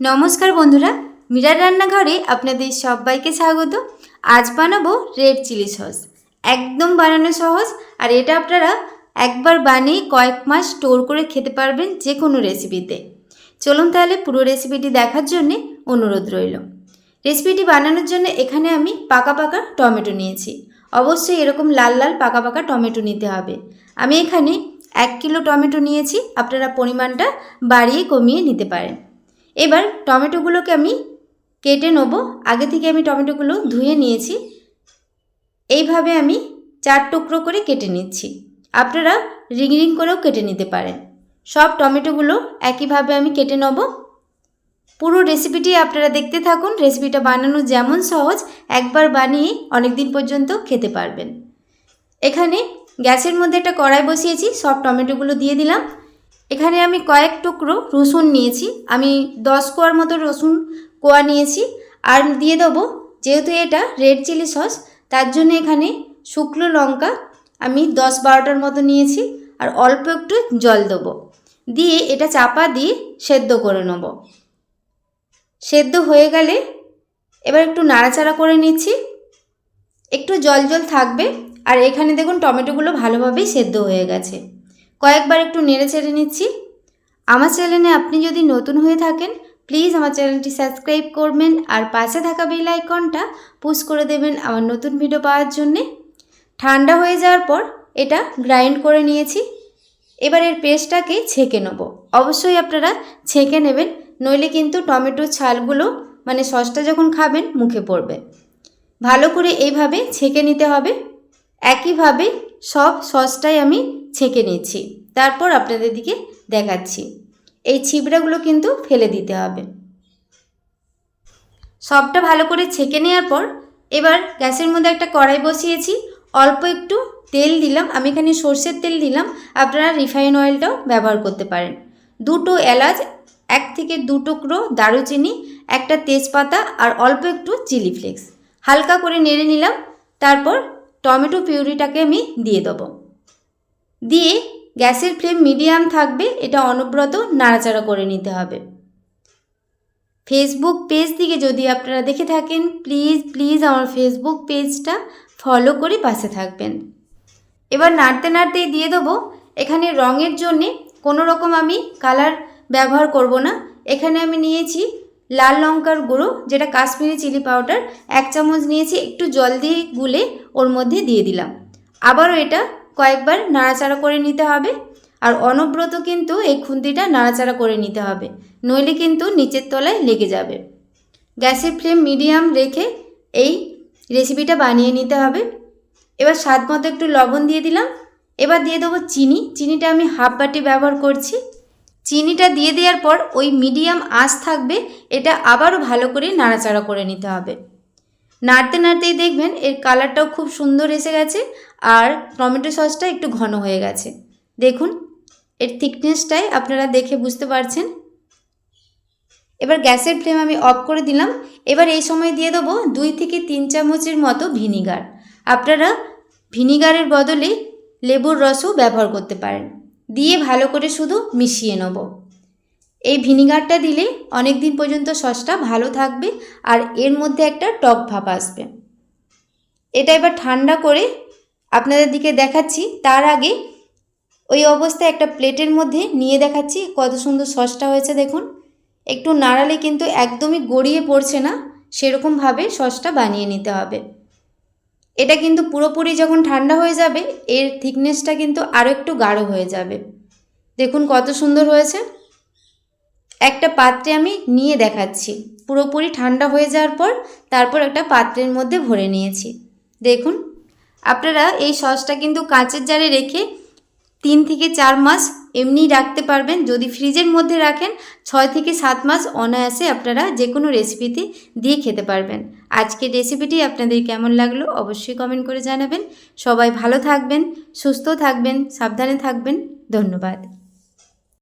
নমস্কার বন্ধুরা, মিরার রান্নাঘরে আপনাদের সবাইকে স্বাগত। আজ বানাবো রেড চিলি সস। একদম বানানো সহজ, আর এটা আপনারা একবার বানিয়ে কয়েক মাস স্টোর করে খেতে পারবেন যে কোনো রেসিপিতে। চলুন তাহলে পুরো রেসিপিটি দেখার জন্যে অনুরোধ রইল। রেসিপিটি বানানোর জন্য এখানে আমি পাকা পাকা টমেটো নিয়েছি। অবশ্যই এরকম লাল লাল পাকা পাকা টমেটো নিতে হবে। আমি এখানে এক কিলো টমেটো নিয়েছি, আপনারা পরিমাণটা বাড়িয়ে কমিয়ে নিতে পারেন। এবার টমেটোগুলোকে আমি কেটে নেব। আগে থেকে আমি টমেটোগুলো ধুয়ে নিয়েছি। এইভাবে আমি চার টুকরো করে কেটে নিচ্ছি। আপনারা রিং রিং করেও কেটে নিতে পারেন। সব টমেটোগুলো একইভাবে আমি কেটে নেব। পুরো রেসিপিটি আপনারা দেখতে থাকুন। রেসিপিটা বানানো যেমন সহজ, একবার বানিয়ে অনেক দিন পর্যন্ত খেতে পারবেন। এখানে গ্যাসের মধ্যে একটা কড়াই বসিয়েছি। সব টমেটোগুলো দিয়ে দিলাম। এখানে আমি কয়েক টুকরো রসুন নিয়েছি। আমি দশ কোয়ার মতো রসুন কোয়া নিয়েছি আর দিয়ে দেবো যেহেতু এটা রেড চিলি সস, তার জন্য এখানে শুকনো লঙ্কা আমি দশ বারোটার মতো নিয়েছি আর অল্প একটু জল দেবো। দিয়ে এটা চাপা দিয়ে সেদ্ধ করে নেব। সেদ্ধ হয়ে গেলে এবার একটু নাড়াচাড়া করে নিচ্ছি। একটু জল জল থাকবে। আর এখানে দেখুন টমেটোগুলো ভালোভাবেই সেদ্ধ হয়ে গেছে। কয়েকবার একটু নেড়ে চেড়ে নিচ্ছি। আমার চ্যানেলে আপনি যদি নতুন হয়ে থাকেন প্লিজ আমার চ্যানেলটি সাবস্ক্রাইব করবেন আর পাশে থাকা বেল আইকনটা পুশ করে দেবেন আমার নতুন ভিডিও পাওয়ার জন্যে। ঠান্ডা হয়ে যাওয়ার পর এটা গ্রাইন্ড করে নিয়েছি। এবার এর পেস্টটাকে ছেঁকে নেব। অবশ্যই আপনারা ছেঁকে নেবেন, নইলে কিন্তু টমেটোর ছালগুলো মানে সসটা যখন খাবেন, মুখে পড়বে। ভালো করে এইভাবে ছেঁকে নিতে হবে। একইভাবে সব সসটাই আমি ছেঁকে নিচ্ছি। তারপর আপনাদের দিকে দেখাচ্ছি। এই ছিবড়াগুলো কিন্তু ফেলে দিতে হবে। সবটা ভালো করে ছেঁকে নেওয়ার পর এবার গ্যাসের মধ্যে একটা কড়াই বসিয়েছি। অল্প একটু তেল দিলাম। আমি এখানে সর্ষের তেল দিলাম। আপনারা রিফাইন অয়েলটাও ব্যবহার করতে পারেন। দুটো এলাচ, এক থেকে দু টুকরো দারুচিনি, একটা তেজপাতা আর অল্প একটু চিলি ফ্লেক্স। হালকা করে নেড়ে নিলাম। তারপর টমেটো পিউরিটাকে আমি দিয়ে দেবো। দিয়ে গ্যাসের ফ্লেম মিডিয়াম থাকবে, এটা অনবরত নাড়াচাড়া করে নিতে হবে। ফেসবুক পেজ থেকে যদি আপনারা দেখে থাকেন প্লিজ প্লিজ আমার ফেসবুক পেজটা ফলো করে পাশে থাকবেন। এবার নাড়তে নাড়তেই দিয়ে দেবো, এখানে রঙের জন্যে কোনো রকম আমি কালার ব্যবহার করব না। এখানে আমি নিয়েছি লাল লঙ্কার গুঁড়ো, যেটা কাশ্মীরি চিলি পাউডার এক চামচ নিয়েছি, একটু জল দিয়ে গুলে ওর মধ্যে দিয়ে দিলাম। আবারও এটা কয়েকবার নাড়াচাড়া করে নিতে হবে। আর অনব্রত কিন্তু এই খুন্তিটা নাড়াচাড়া করে নিতে হবে, নইলে কিন্তু নিচের তলায় লেগে যাবে। গ্যাসের ফ্লেম মিডিয়াম রেখে এই রেসিপিটা বানিয়ে নিতে হবে। এবার স্বাদ মতো একটু লবণ দিয়ে দিলাম। এবার দিয়ে দেবো চিনি। চিনিটা আমি হাফ বাটি ব্যবহার করছি। চিনিটা দিয়ে দেওয়ার পর ওই মিডিয়াম আঁচ থাকবে, এটা আবারও ভালো করে নাড়াচাড়া করে নিতে হবে। নাড়তে নাড়তেই দেখবেন এর কালারটাও খুব সুন্দর এসে গেছে। আর টমেটো সসটা একটু ঘন হয়ে গেছে। দেখুন, এর থিকনেসটাই আপনারা দেখে বুঝতে পারছেন। এবার গ্যাসের ফ্লেম আমি অফ করে দিলাম। এবার এই সময় দিয়ে দেবো দুই থেকে তিন চামচের মতো ভিনিগার। আপনারা ভিনিগারের বদলে লেবুর রসও ব্যবহার করতে পারেন। দিয়ে ভালো করে শুধু মিশিয়ে নেব। এই ভিনিগারটা দিলে অনেক দিন পর্যন্ত সসটা ভালো থাকবে আর এর মধ্যে একটা টক ভাব আসবে। এটা এবার ঠান্ডা করে আপনাদের দিকে দেখাচ্ছি। তার আগে ওই অবস্থায় একটা প্লেটের মধ্যে নিয়ে দেখাচ্ছি কত সুন্দর সসটা হয়েছে, দেখুন। একটু নাড়ালে কিন্তু একদমই গড়িয়ে পড়ছে না, সেরকমভাবে সসটা বানিয়ে নিতে হবে। এটা কিন্তু পুরোপুরি যখন ঠান্ডা হয়ে যাবে, এর থিকনেসটা কিন্তু আরও একটু গাঢ় হয়ে যাবে। দেখুন কত সুন্দর হয়েছে। একটা পাত্রে আমি নিয়ে দেখাচ্ছি। পুরোপুরি ঠান্ডা হয়ে যাওয়ার পর তারপর একটা পাত্রের মধ্যে ভরে নিয়েছি। দেখুন আপনারা এই সসটা কিন্তু কাঁচের জারে রেখে তিন থেকে চার মাস এমনি রাখতে পারবেন। যদি ফ্রিজের মধ্যে রাখেন, ছয় থেকে সাত মাস অনায়াসে আপনারা যে কোনো রেসিপিতে দিয়ে খেতে পারবেন। আজকের রেসিপিটি আপনাদের কেমন লাগল অবশ্যই কমেন্ট করে জানাবেন। সবাই ভালো থাকবেন, সুস্থ থাকবেন, সাবধানে থাকবেন। ধন্যবাদ।